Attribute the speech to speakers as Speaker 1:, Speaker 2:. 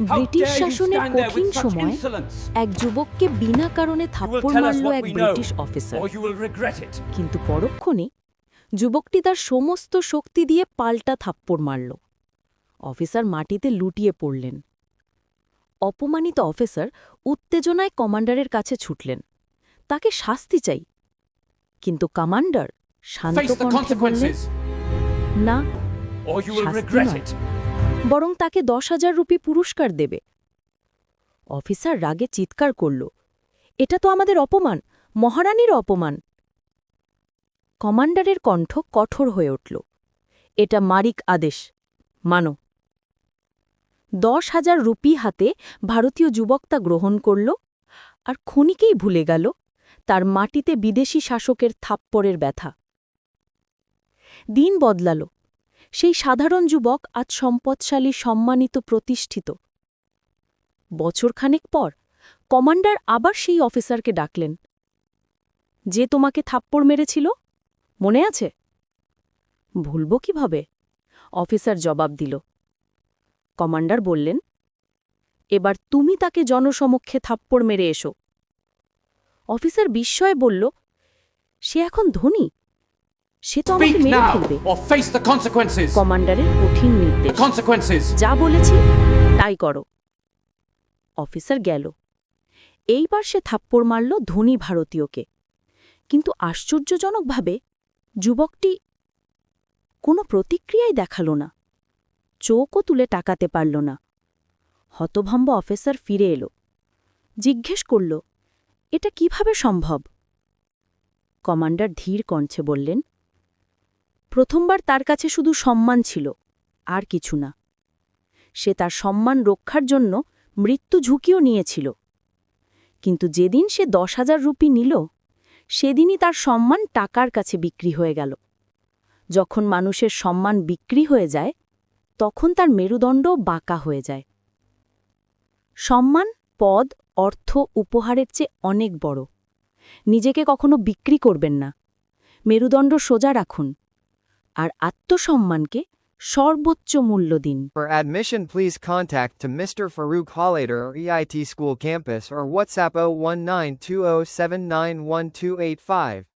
Speaker 1: British শাসনের কঠিন সময় এক যুবককে বিনা কারণে থাপ্পড় মারল এক ব্রিটিশ অফিসার কিন্তু পরক্ষণে যুবকটি তার সমস্ত শক্তি দিয়ে পাল্টা থাপ্পড় মারল। অফিসার মাটিতে লুটিয়ে পড়লেন। অপমানিত অফিসার উত্তেজনায় কমান্ডারের কাছে ছুটলেন। তাকে শাস্তি চাই। কিন্তু কমান্ডার শান্ত কণ্ঠে বললেন না শাস্তি নয়। বরং তাকে দশ হাজার রুপি পুরস্কার দেবে। অফিসার রাগে চিৎকার করল, এটা তো আমাদের অপমান, মহারানীর অপমান! কমান্ডারের কণ্ঠ কঠোর হয়ে উঠল, এটা মারিক আদেশ, মানো। দশ হাজার রুপি হাতে ভারতীয় যুবক তা গ্রহণ করল আর খনিকেই ভুলে গেল তার মাটিতে বিদেশি শাসকের থাপ্পড়ের ব্যথা। দিন বদলাল সেই সাধারণ যুবক আজ সম্পদশালী, সম্মানিত, প্রতিষ্ঠিত। বছরখানেক পর কমান্ডার আবার সেই অফিসারকে ডাকলেন। যে তোমাকে থাপ্পড় মেরেছিল? মনে আছে? ভুলব কীভাবে? অফিসার জবাব দিল। কমান্ডার বললেন, এবার তুমি তাকে জনসমক্ষে থাপ্পড় মেরে এসো। অফিসার বিস্ময়ে বলল, সে এখন ধনী? সে তো আমাকে মেরে ফেলবে. কমান্ডারের কঠিন নির্দেশ. যা বলেছি তাই করো। অফিসার গেল। এইবার সে থাপ্পড় মারল ধনী ভারতীয়কে। কিন্তু আশ্চর্যজনকভাবে যুবকটি কোনো প্রতিক্রিয়াই দেখাল না। চোখও তুলে টাকাতে পারল না। হতভম্ব অফিসার ফিরে এলো। জিজ্ঞেস করল এটা কীভাবে সম্ভব? কমান্ডার ধীর কণ্ঠে বললেন প্রথমবার তার কাছে শুধু সম্মান ছিল, আর কিছু না। সে তার সম্মান রক্ষার জন্য মৃত্যু ঝুঁকিও নিয়েছিল। কিন্তু যেদিন সে দশ হাজার রুপি নিল, সেদিনই তার সম্মান টাকার কাছে বিক্রি হয়ে গেল। যখন মানুষের সম্মান বিক্রি হয়ে যায়, তখন তার মেরুদণ্ড বাঁকা হয়ে যায়। সম্মান, পদ, অর্থ, উপহারের চেয়ে অনেক বড়। নিজেকে কখনো বিক্রি করবেন না। মেরুদণ্ড সোজা রাখুন। আর আত্মসম্মানকে সর্বোচ্চ মূল্য দিন
Speaker 2: For admission please contact to Mr. Farouk Hollader or EIT School Campus or WhatsApp 01920791285.